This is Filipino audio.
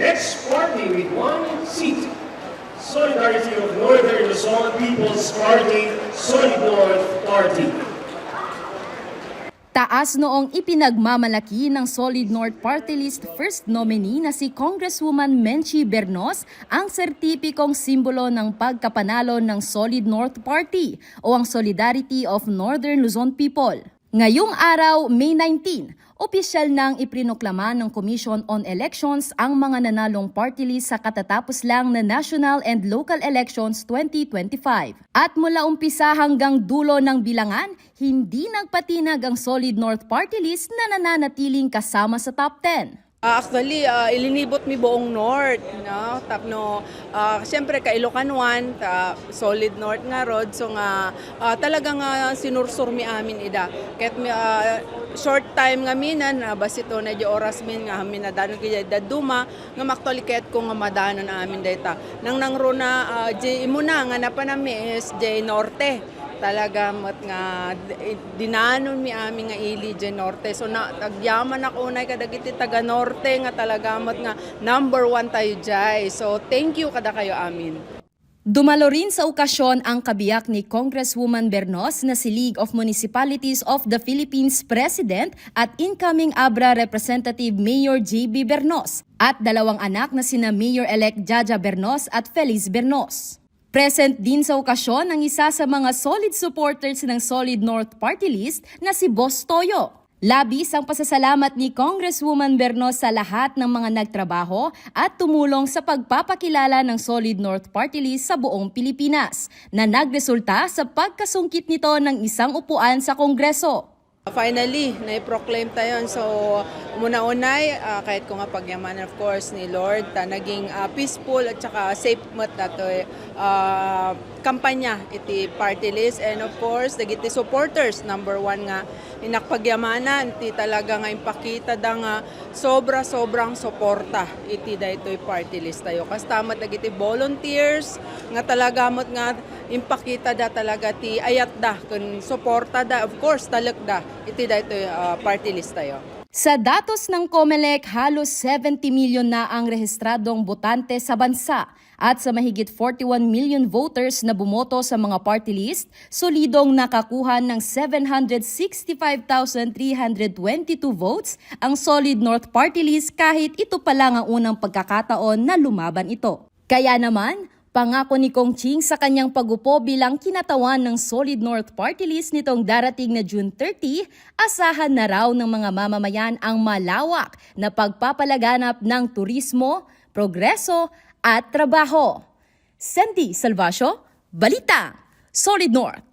Next party with one seat. Solidarity of Northern Luzon People's Party, Solid North Party. Taas noong ipinagmamalaki ng Solid North Party List first nominee na si Congresswoman Menchi Bernos ang sertipikong simbolo ng pagkapanalo ng Solid North Party o ang Solidarity of Northern Luzon People. Ngayong araw, May 19, opisyal nang iprinoklama ng Commission on Elections ang mga nanalong party list sa katatapos lang na national and local elections 2025. At mula umpisa hanggang dulo ng bilangan, hindi nagpatinag ang Solid North Party List na nananatiling kasama sa top 10. Ah, actually, ah, ilinibot mi buong North, no? Tapno, uh, siyempre ka Ilocan 1, ta, solid North nga rod, so nga ah, talagang nga sinursur mi amin ida. Ket mi ah, short time nga minan, uh, basito na di oras min nga amin na danon kaya daduma nga maktually ket ko nga madanon amin data. Nang nangro na ah, J imuna nga napanami is J Norte talaga mat nga d- dinanon mi amin nga ili dyan norte so na tagyaman ako unay kadagiti taga norte nga talaga mat nga number one tayo jay so thank you kada kayo amin Dumalo rin sa okasyon ang kabiyak ni Congresswoman Bernos na si League of Municipalities of the Philippines President at incoming Abra Representative Mayor J.B. Bernos at dalawang anak na sina Mayor-elect Jaja Bernos at Feliz Bernos. Present din sa okasyon ang isa sa mga solid supporters ng Solid North Party List na si Boss Toyo. Labis ang pasasalamat ni Congresswoman Bernos sa lahat ng mga nagtrabaho at tumulong sa pagpapakilala ng Solid North Party List sa buong Pilipinas na nagresulta sa pagkasungkit nito ng isang upuan sa Kongreso. Finally, na-proclaim tayo. So, muna-unay, ah, kahit ko nga pagyaman of course ni Lord, ta, naging ah, peaceful at saka safe mat dato uh, kampanya iti party list and of course dagiti supporters number one nga inakpagyamanan iti talaga nga impakita da nga sobra sobrang suporta iti daytoy party list tayo kastamat dagiti volunteers nga talaga mat nga impakita da talaga ti ayat da kun suporta da of course talak da iti daytoy ah, party list tayo Sa datos ng COMELEC, halos 70 milyon na ang rehistradong botante sa bansa at sa mahigit 41 million voters na bumoto sa mga party list, solidong nakakuha ng 765,322 votes ang Solid North Party List kahit ito pa lang ang unang pagkakataon na lumaban ito. Kaya naman, Pangako ni Kong Ching sa kanyang pagupo bilang kinatawan ng Solid North Party List nitong darating na June 30, asahan na raw ng mga mamamayan ang malawak na pagpapalaganap ng turismo, progreso at trabaho. Sandy Salvasio, Balita, Solid North.